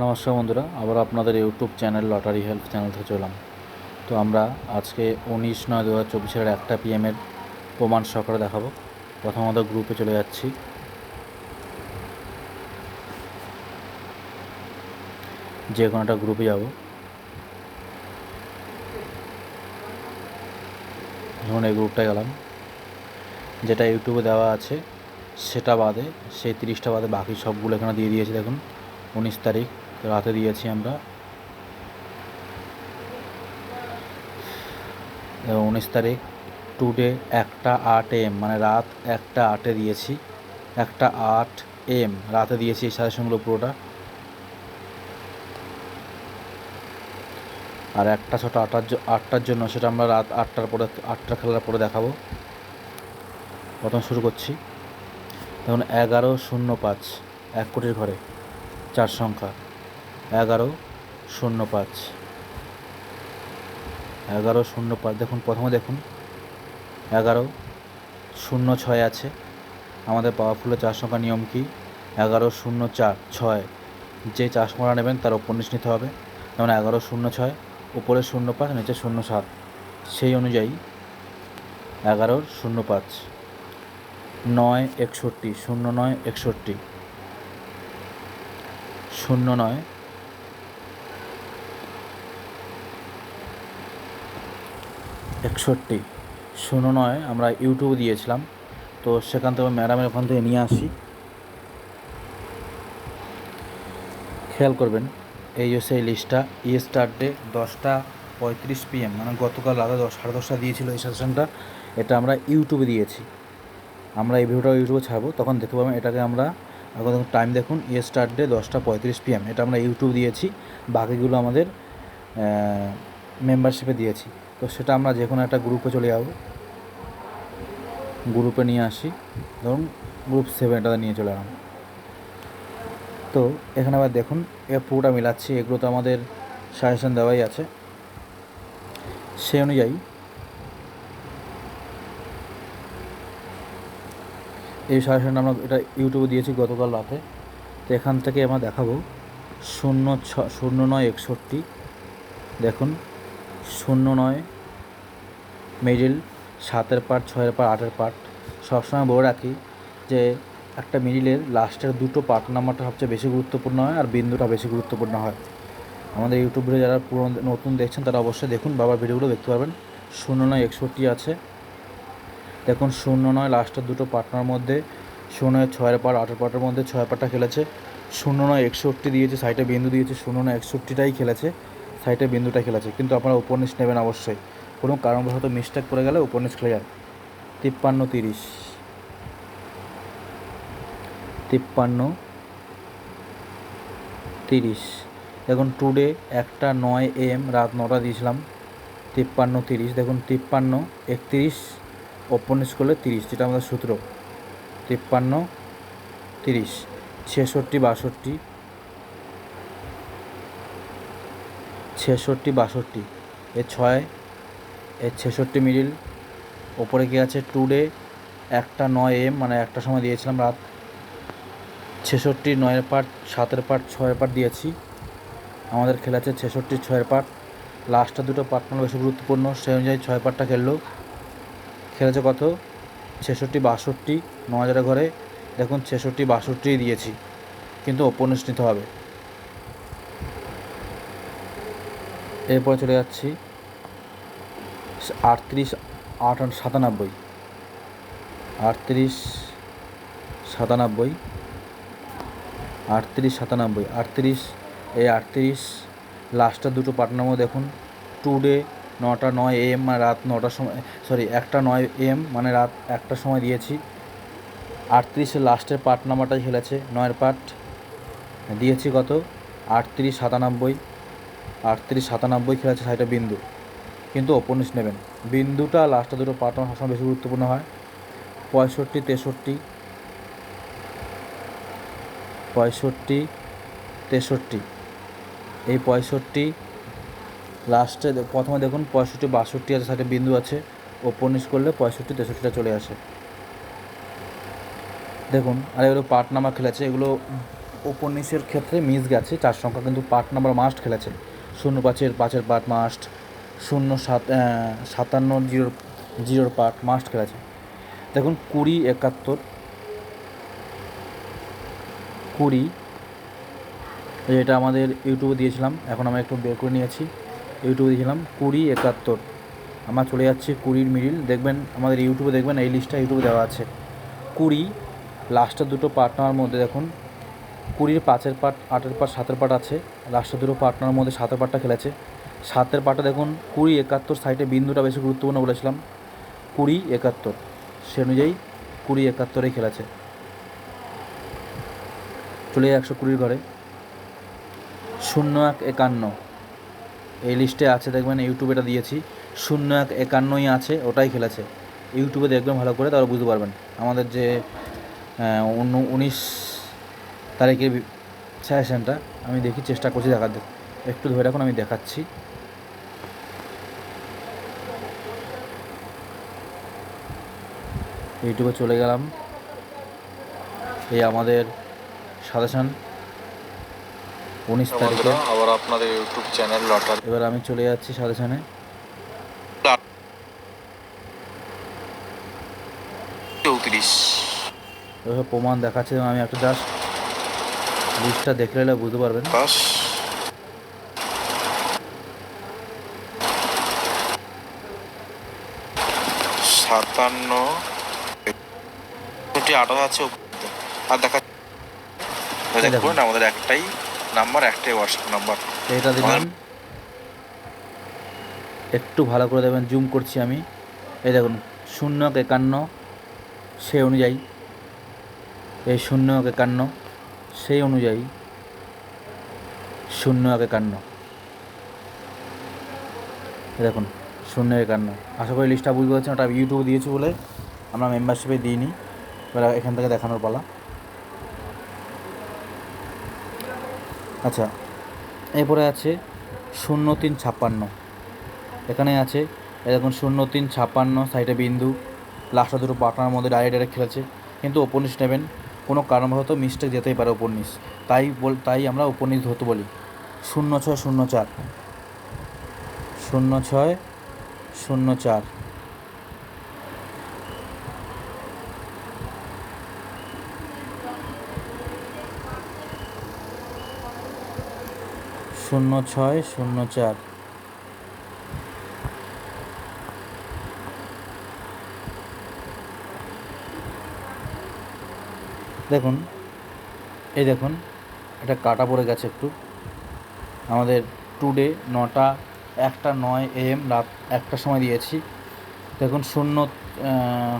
নমস্কার বন্ধুরা, আবার আপনাদের YouTube channel lottery help channel থেকে চললাম তো আমরা আজকে উনিশ নয় দু হাজার চব্বিশের একটা পিএমের প্রমাণ সহকারে দেখাবো। প্রথমত গ্রুপে চলে যাচ্ছি। যে কোনো একটা গ্রুপে যাব। ধরুন এই গ্রুপটায় গেলাম। যেটা ইউটিউবে দেওয়া আছে, সেটা বাদে, সেই তিরিশটা বাদে বাকি সবগুলো এখানে দিয়ে দিয়েছি। দেখুন, উনিশ তারিখ। রাতে দিয়েছি আমরা। এবং উনিশ তারিখ টুডে একটা আট এম মানে রাত একটা আটে দিয়েছি। একটা আট এম, রাতে দিয়েছি এই সাজেশনগুলো পুরোটা। আর একটা ছটা আটার আটটার জন্য সেটা আমরা রাত আটটার পরে আটটার খেলার পরে দেখাবো। প্রথম শুরু করছি। দেখুন, এগারো শূন্য পাঁচ, এক কোটির ঘরে, চার সংখ্যা। এগারো শূন্য পাঁচ। এগারো শূন্য পাঁচ, দেখুন, প্রথমে দেখুন। এগারো শূন্য ছয় আছে। আমাদের পাওয়ারফুলের চার সংখ্যা নিয়ম কি? এগারো শূন্য চার, ছয়। যে চার সংখ্যাটা নেবেন, তার উপনিশ নিতে হবে। যেমন এগারো শূন্য ছয়, উপরে শূন্য পাঁচ, নিচে শূন্য সাত। সেই অনুযায়ী এগারো শূন্য পাঁচ, নয় একষট্টি, শূন্য নয় একষট্টি, শূন্য নয় একষট্টি। শূন্য নয়, আমরা ইউটিউব দিয়েছিলাম। তো সেখান থেকে ম্যাডামের ওখান থেকে নিয়ে আসি। খেয়াল করবেন, এই যে সেই লিস্টটা ই স্টার ডে দশটা পঁয়ত্রিশ পিএম মানে গতকাল রাতে দশ, সাড়ে দশটা দিয়েছিল এই সেশনটা এটা আমরা ইউটিউবে দিয়েছি। আমরা এই ভিডিওটা ইউটিউবে ছাড়বো, তখন দেখতে পাবেন এটাকে আমরা এখন টাইম দেখুন ই স্টার ডে দশটা পঁয়ত্রিশ পিএম এটা আমরা ইউটিউব দিয়েছি। বাকিগুলো আমাদের মেম্বারশিপে দিয়েছি। তো সেটা আমরা যে কোনো একটা গ্রুপে চলে যাব। গ্রুপে নিয়ে আসি। ধরুন গ্রুপ সেভেন এটাতে নিয়ে চলে এলাম। তো এখানে আবার দেখুন, এ পুরোটা মিলাচ্ছি। এগুলো তো আমাদের সাজেশন দেওয়াই আছে। সে অনুযায়ী এই সাজেশনটা আমরা এটা ইউটিউবে দিয়েছি গতকাল রাতে। তো এখান থেকে আমরা দেখাবো। শূন্য ছ, শূন্য নয় একষট্টি। দেখুন, শূন্য নয় মিডিল সাতের পার্ট ছয়ের পার্ট আটের পার্ট সবসময় বলে রাখি যে একটা মিডিলের লাস্টের দুটো পার্ট নাম্বারটা সবচেয়ে বেশি গুরুত্বপূর্ণ হয় আর বিন্দুটা বেশি গুরুত্বপূর্ণ হয়। আমাদের ইউটিউব ভিডিও যারা পুরনো, নতুন দেখছেন তারা অবশ্যই দেখুন, বাবার ভিডিওগুলো দেখতে পারবেন। শূন্য নয় একষট্টি আছে। দেখুন, শূন্য নয় লাস্টের দুটো পার্টনার মধ্যে, শূন্য নয় ছয়ের পার আটের পার্টের মধ্যে ছয় পার্টটা খেলেছে। শূন্য নয় একষট্টি দিয়েছে সাইডে বিন্দু দিয়েছে, শূন্য নয় একষট্টিটাই খেলেছে সাইডে বিন্দুটা খেলেছে। কিন্তু আপনারা উপন্যাস নেবেন অবশ্যই। কোনো কারণবশত মিস্টেক করে গেলে উপন্যাস খেলে যান তিপ্পান্ন তিরিশ। তিপ্পান্ন তিরিশ। দেখুন টুডে একটা নয় এম রাত নটা দিয়েছিলাম। তিপ্পান্ন তিরিশ। দেখুন, তিপ্পান্ন, একত্রিশ ওপেনিস করলে তিরিশ, যেটা আমাদের সূত্র। তিপ্পান্ন তিরিশ, ছেষট্টি, বাষট্টি। ছেষট্টি, বাষট্টি। এ ছয় এ ছেষট্টি মিডিল ওপরে কি আছে? টুডে একটা নয় এম মানে একটা সময় দিয়েছিলাম রাত। ছেষট্টি নয়ের পার্ট, সাতের পার্ট, ছয়ের পার্ট দিয়েছি। আমাদের খেলেছে ছেষট্টি, ছয়ের পার্ট। লাস্টটা দুটো পার্টনার বেশি গুরুত্বপূর্ণ। সেই অনুযায়ী ছয় পার্টটা খেললো। খেলেছে কত? ছেষট্টি, বাষট্টি, ন হাজারের ঘরে। দেখুন, ছেষট্টি, বাষট্টি দিয়েছি। কিন্তু ওপোনেন্স নিতে হবে। এরপরে চলে যাচ্ছি। আটত্রিশ আট আট সাতানব্বই। আটত্রিশ সাতানব্বই। আটত্রিশ সাতানব্বই। আটত্রিশ, এই আটত্রিশ। লাস্টের দুটো পার্টনার মধ্যে দেখুন। টুডে নটা নয় এম মানে রাত নটার সময় সরি একটা নয় এম মানে রাত একটার সময় দিয়েছি। আটত্রিশের লাস্টের পার্ট নাম্বারটাই খেলেছে নয়ের পার্ট দিয়েছি কত? আটত্রিশ, সাতানব্বই। আটত্রিশ, সাতানব্বই খেলেছে সাইটা বিন্দু। কিন্তু ওপনিস নেবেন। বিন্দুটা লাস্টের দুটো নাম্বার সবসময় বেশি গুরুত্বপূর্ণ হয়। পঁয়ষট্টি, তেষট্টি। পঁয়ষট্টি, তেষট্টি। এই পঁয়ষট্টি লাস্টে প্রথমে দেখুন পঁয়ষট্টি, বাষট্টি আছে, সাথে বিন্দু আছে। ওপনিশ করলে পঁয়ষট্টি, তেষট্টিটা চলে আসে। দেখুন, আর এগুলো পার্ট নাম্বার খেলেছে। এগুলো উপন্যাসের ক্ষেত্রে মিস গেছে। চার সংখ্যা কিন্তু পার্ট নাম্বার মাস্ট খেলেছে শূন্য পাঁচের পাঁচের পার্ট মাস্ট শূন্য সাত সাতান্ন জিরোর জিরোর পার্ট মাস্ট খেলেছে। দেখুন, কুড়ি, একাত্তর, কুড়ি এটা আমাদের ইউটিউবে দিয়েছিলাম, এখন আমরা একটু বের করে নিয়েছি, ইউটিউবে দিয়েছিলাম, কুড়ি, একাত্তর। আমরা চলে যাচ্ছি কুড়ির মিডিল দেখবেন, আমাদের ইউটিউবে দেখবেন, এই লিস্টটা ইউটিউবে দেওয়া আছে। কুড়ি লাস্টের দুটো পার্ট নেওয়ার মধ্যে দেখুন, কুড়ির পাঁচের পার্ট আটের পার্ট সাতের পার্ট আছে লাস্টের দুটো পার্ট নেওয়ার মধ্যে সাতের পার্টটা খেলেছে। সাতের পার্টে দেখুন, কুড়ি, একাত্তর সাইডে বিন্দুটা বেশি গুরুত্বপূর্ণ বলেছিলাম। কুড়ি, একাত্তর, সে অনুযায়ী কুড়ি একাত্তরেই খেলেছে। চলে যায় একশো কুড়ির ঘরে। শূন্য এক একান্ন। এই লিস্টে আছে দেখবেন, ইউটিউবে এটা দিয়েছি। শূন্য এক একান্নই আছে, ওটাই খেলেছে। ইউটিউবে দেখবেন ভালো করে, তাহলে বুঝতে পারবেন। আমাদের যে উনিশ তারিখের সাজেশনটা আমি দেখি, চেষ্টা করছি দেখার একটু ধরে রাখুন, আমি দেখাচ্ছি। ইউটিউবে চলে গেলাম। এই আমাদের সাজেশন উনিশ তারিখে। আবার আপনাদের ইউটিউব চ্যানেল লটারি। এবার আমি চলে যাচ্ছি সাজেশনে। চৌত্রিশ। এভাবে প্রমাণ দেখাচ্ছে আমি একটা জাস্ট লিস্টটা দেখলে এলে বুঝতে পারবেন। সাতান্ন আঠারো আছে আর দেখা দেখুন। আমাদের একটাই নাম্বার একটাই হোয়াটসঅ্যাপ নাম্বার এটা দেখুন একটু ভালো করে দেবেন জুম করছি আমি। এই দেখুন শূন্য এক একান্ন সে অনুযায়ী। এই শূন্য এক একান্ন সেই অনুযায়ী। শূন্য এক একান্ন। এই দেখুন শূন্য একান্ন। আশা করি লিস্টটা বুঝতে পারছেন ওটা ইউটিউবে দিয়েছি বলে আমরা মেম্বারশিপে দিইনি। এবার এখান থেকে দেখানোর পালা। আচ্ছা এরপরে আছে শূন্য তিন ছাপ্পান্ন। এখানে আছে দেখুন শূন্য তিন ছাপ্পান্ন সাইডে বিন্দু, লাস্টে দুটো পার্টনার মধ্যে ডাইরেক্ট ডাইরেক্ট খেলেছে। কিন্তু উপন্যাস নেবেন, কোনো কারণবশত মিস্টেক যেতেই পারে উপন্যাস তাই বল, তাই আমরা উপন্যাস ধরতে বলি। শূন্য ছয়, শূন্য চার। শূন্য ছয়, শূন্য চার। শূন্য ছয়, শূন্য চার। দেখুন, এই দেখুন এটা কাটা পড়ে গেছে একটু। আমাদের টুডে নটা, একটা নয় এম রাত একটার সময় দিয়েছি। দেখুন, শূন্য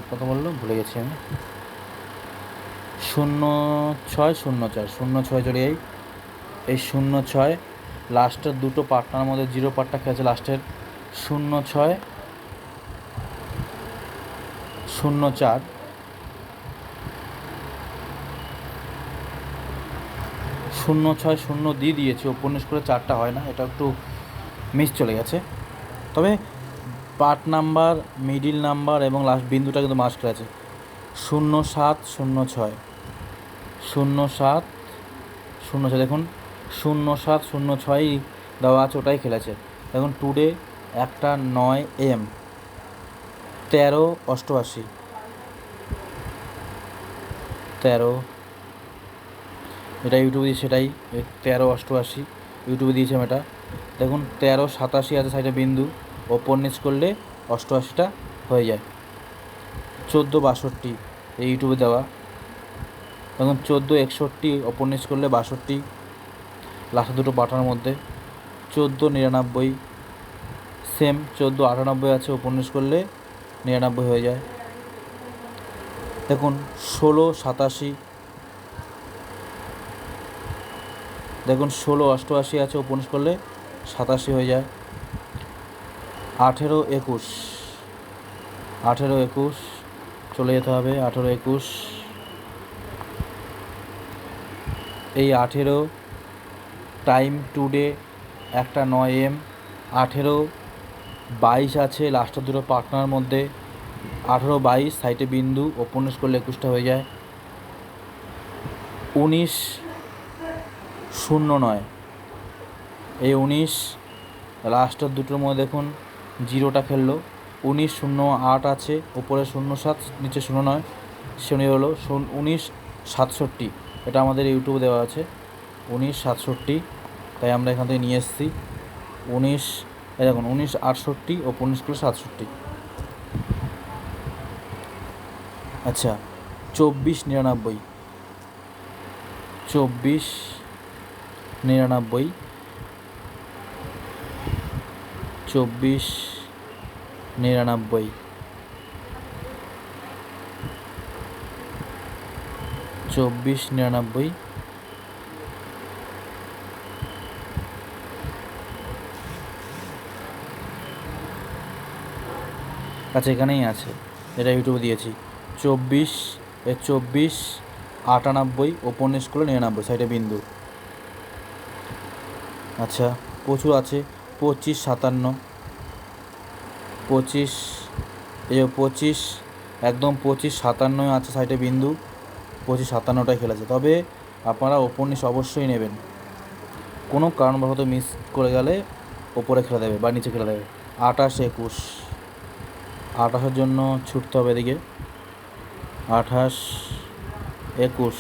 কত বলল ভুলে গেছি আমি। শূন্য ছয়, শূন্য চার, শূন্য ছয় চলে এই শূন্য ছয় লাস্টের দুটো পার্টনার মধ্যে জিরো পার্টটা খেয়েছে লাস্টের শূন্য ছয়, শূন্য চার। শূন্য ছয়, শূন্য দিয়ে দিয়েছে, উপন্যাস করে চারটা হয় না, এটা একটু মিস চলে গেছে। তবে পার্ট নাম্বার মিডিল নাম্বার এবং লাস্ট বিন্দুটা কিন্তু মাস্ট আছে। শূন্য সাত, শূন্য ছয়। শূন্য সাত, শূন্য ছয়, দেখুন। শূন্য সাত শূন্য ছয়ই দেওয়া আছে, ওটাই খেলেছে। দেখুন টুডে একটা নয় এম তেরো অষ্টআশি। তেরো, এটা ইউটিউবে দিয়েছে সেটাই তেরো অষ্টআশি ইউটিউবে দিয়েছিলাম এটা। দেখুন, তেরো সাতাশি আছে সাইডে বিন্দু, ওপর নিচ করলে অষ্টআশিটা হয়ে যায়। চোদ্দ বাষট্টি, এই ইউটিউবে দেওয়া। দেখুন, চোদ্দ একষট্টি, ওপর নিচ করলে বাষট্টি। লাস্টে দুটো পাঠানোর মধ্যে চোদ্দ নিরানব্বই সেম চোদ্দ আটানব্বই আছে উপন্যাস করলে নিরানব্বই হয়ে যায়। দেখুন, ষোলো সাতাশি। দেখুন, ষোলো অষ্টআশি আছে উপন্যাস করলে সাতাশি হয়ে যায়। আঠেরো একুশ। আঠেরো একুশ, চলে যেতে হবে আঠেরো একুশ। এই আঠেরো টাইম টুডে একটা নয় এম, আঠেরো বাইশ আছে লাস্টের দুটো পার্টনার মধ্যে। আঠেরো বাইশ, সাইটে বিন্দু উপন্যাস করলে একুশটা হয়ে যায়। উনিশ শূন্য নয়। এই উনিশ লাস্টের দুটোর মধ্যে দেখুন, জিরোটা খেললো। উনিশ শূন্য আট আছে উপরে শূন্য সাত, নিচে শূন্য নয়। শনি হলো উনিশ সাতষট্টি। এটা আমাদের ইউটিউবে দেওয়া আছে। উনিশ সাতষট্টি, তাই আমরা এখান থেকে নিয়ে এসেছি। উনিশ দেখুন, উনিশ আটষট্টি ও উনিশ কিলো সাতষট্টি। আচ্ছা চব্বিশ নিরানব্বই। চব্বিশ নিরানব্বই। চব্বিশ নিরানব্বই। চব্বিশ নিরানব্বই। আচ্ছা এখানেই আছে। এটা ইউটিউবে দিয়েছি। চব্বিশ, এ চব্বিশ, আটানব্বই ওপর স্কুলে নিরানব্বই, সাইডে বিন্দু। আচ্ছা প্রচুর আছে। পঁচিশ, সাতান্ন। পঁচিশ, এই পঁচিশ, একদম পঁচিশ, সাতান্নই আছে সাইডে বিন্দু। পঁচিশ, সাতান্নটাই খেলেছে। তবে আপনারা উপন্যাস অবশ্যই নেবেন। কোনো কারণবশত মিস করে গেলে ওপরে খেলে দেবে বা নিচে খেলে দেবে। আঠাশ, একুশ। আঠাশের জন্য ছুটতে হবে এদিকে। আঠাশ, একুশ।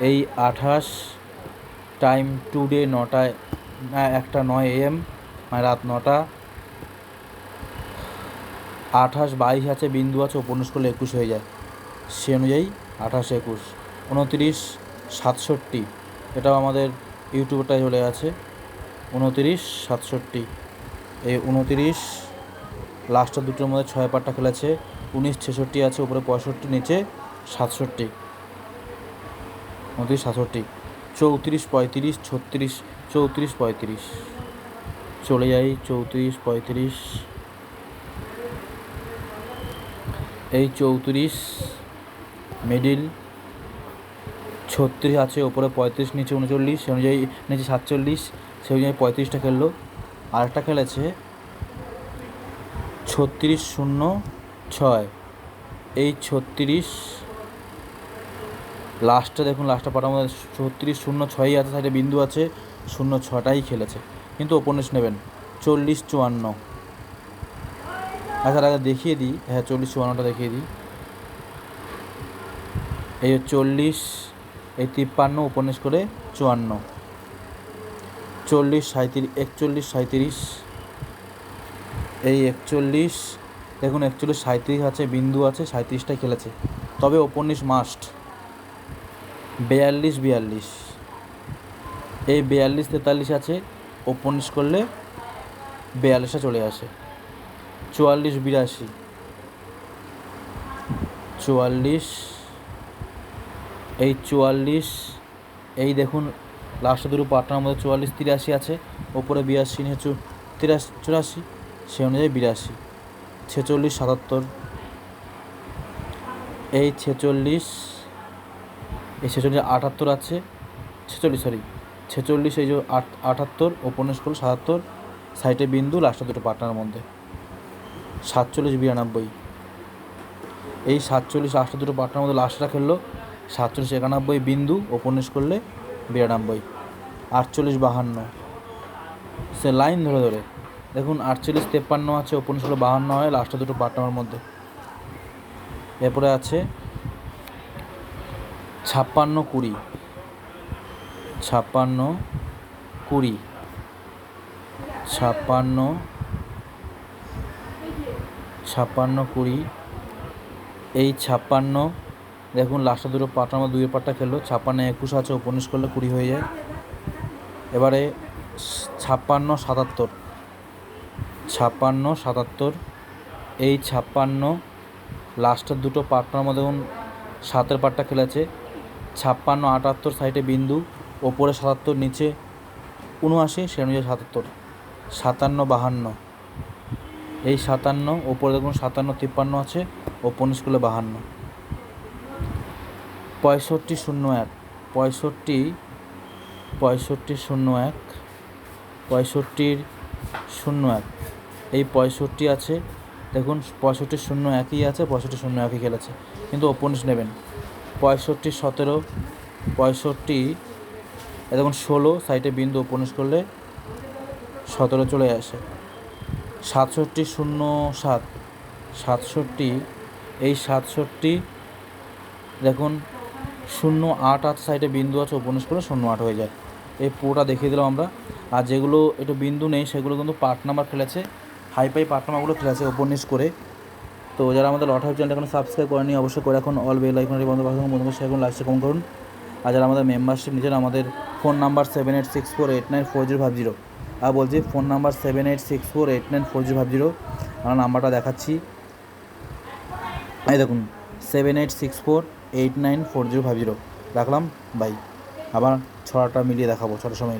এই আঠাশ টাইম টুডে নটায়, না, একটা নয় এম মানে রাত নটা। আঠাশ বাইশ আছে, বিন্দু আছে, উপন্যাস করলে একুশ হয়ে যায়। সে অনুযায়ী আঠাশ, একুশ, উনতিরিশ, সাতষট্টি। এটাও আমাদের ইউটিউবটাই চলে আছে। উনতিরিশ, সাতষট্টি। এই উনতিরিশ লাস্টের দুটোর মধ্যে ছয় পাটটা খেলেছে। উনিশ, ছেষট্টি আছে, উপরে পঁয়ষট্টি, নিচে সাতষট্টি। উনত্রিশ, সাতষট্টি। চৌত্রিশ, পঁয়ত্রিশ, ছত্রিশ, চৌত্রিশ, পঁয়ত্রিশ। চলে যাই, চৌত্রিশ, পঁয়ত্রিশ। এই চৌত্রিশ মিডিল ছত্রিশ আছে ওপরে পঁয়ত্রিশ, নিচে উনচল্লিশ সে অনুযায়ী নিচে সাতচল্লিশ সে অনুযায়ী পঁয়ত্রিশটা খেললো। আরেকটা খেলেছে ছত্রিশ শূন্য ছয়। এই ছত্রিশ লাস্টে দেখুন লাস্টটা মধ্যে ছত্রিশ শূন্য ছয়ই আছে সাইডে বিন্দু আছে, শূন্য ছটাই খেলেছে। কিন্তু ওপনেস নেবেন, চল্লিশ চুয়ান্ন। আচ্ছা আগে দেখিয়ে দিই। হ্যাঁ চল্লিশ চুয়ান্নটা দেখিয়ে দিই। এই চল্লিশ, এই তিপ্পান্ন, উপন্যাস করে চুয়ান্ন। চল্লিশ সাঁত্রিশ একচল্লিশ সাঁত্রিশ এই একচল্লিশ, দেখুন একচল্লিশ সাঁত্রিশ আছে, বিন্দু আছে সাঁত্রিশটাই খেলেছে। তবে উপন্যাস মাস্ট বিয়াল্লিশ বিয়াল্লিশ। এই বিয়াল্লিশ, তেতাল্লিশ আছে, উপন্যাস করলে বিয়াল্লিশটা চলে আসে। চুয়াল্লিশ, বিরাশি। চুয়াল্লিশ, এই চুয়াল্লিশ, এই দেখুন লাস্টে দুটো পাটনার মধ্যে চুয়াল্লিশ, তিরাশি আছে ওপরে বিরাশি, নিচে চু তিরাশি চুরাশি। সে অনুযায়ী বিরাশি, ছেচল্লিশ, সাতাত্তর। এই ছেচল্লিশ এই ছেচল্লিশ আটাত্তর আছে, ছেচল্লিশ সরি ছেচল্লিশ, এই যে আট, আটাত্তর ওপনের স্কুল সাতাত্তর, সাইটে বিন্দু, লাস্টে দুটো পাটনার মধ্যে। সাতচল্লিশ, বিরানব্বই। এই সাতচল্লিশ, লাস্টে দুটো পাটনার মধ্যে লাস্টটা খেললো, সাতচল্লিশ, একানব্বই, বিন্দু, উপন্যাস করলে বিরানব্বই। আটচল্লিশ, বাহান্ন। সে লাইন ধরে ধরে দেখুন, আটচল্লিশ তেপ্পান্ন আছে ওপনেস করলে বাহান্ন হয় লাস্টে দুটো পাটনার মধ্যে। এরপরে আছে ছাপ্পান্ন কুড়ি। ছাপ্পান্ন কুড়ি। ছাপ্পান্ন ছাপ্পান্ন কুড়ি। এই ছাপ্পান্ন, দেখুন লাস্টে দুটো পাটার মধ্যে দুই পাটটা খেললো। ছাপ্পান্ন একুশ আছে উপনিশ করলে কুড়ি হয়ে যায়। এবারে ছাপ্পান্ন সাতাত্তর। ছাপ্পান্ন, সাতাত্তর, এই ছাপ্পান্ন লাস্টের দুটো পাটনার মধ্যে দেখুন সাতের পাটটা খেলেছে। ছাপ্পান্ন, আটাত্তর সাইডে বিন্দু, ওপরে সাতাত্তর, নিচে উনআশি, সে অনুযায়ী সাতাত্তর। সাতান্ন, বাহান্ন। এই সাতান্ন, ওপরে দেখুন সাতান্ন, তিপ্পান্ন আছে ওপর স্কুলে বাহান্ন। পঁয়ষট্টি, শূন্য এক। পঁয়ষট্টি পঁয়ষট্টি, শূন্য এক। পঁয়ষট্টির, শূন্য এক। এই পঁয়ষট্টি আছে। দেখুন, পঁয়ষট্টি শূন্য একই আছে, পঁয়ষট্টি শূন্য একই খেলেছে। কিন্তু ওপনিস নেবেন। পঁয়ষট্টি সতেরো, পঁয়ষট্টি দেখুন, ষোলো সাইটে বিন্দু উপন্যাস করলে সতেরো চলে আসে। সাতষট্টি শূন্য সাত, সাতষট্টি, এই সাতষট্টি, দেখুন, শূন্য আট আট সাইডে বিন্দু আছে উপন্যাস করলে শূন্য আট হয়ে যায়। এই পুরোটা দেখিয়ে দিলাম আমরা। আর যেগুলো, একটু বিন্দু নেই, সেগুলো কিন্তু পার্ট নাম্বার ফেলেছে। হাই ফাই পার্ট নাম্বারগুলো ফেলেছে উপন্যাস করে। তো যারা আমাদের লট হাউস চ্যানেলটা এখন সাবস্ক্রাইব করেনি অবশ্যই করে এখন অল বেল আইকনের বন্ধ পাশে বন্ধুকে শেয়ার করুন লাইক কমেন্ট করুন। আর যারা আমাদের মেম্বারশিপ নিজের আমাদের phone number seven eight six four eight nine four zero five zero আর বলছি phone number seven eight six four eight nine four zero five zero আমরা নাম্বারটা দেখাচ্ছি। এই দেখুন seven eight six four eight nine four zero five zero রাখলাম bye আবার ছড়াটা মিলিয়ে দেখাবো, ছটার সময়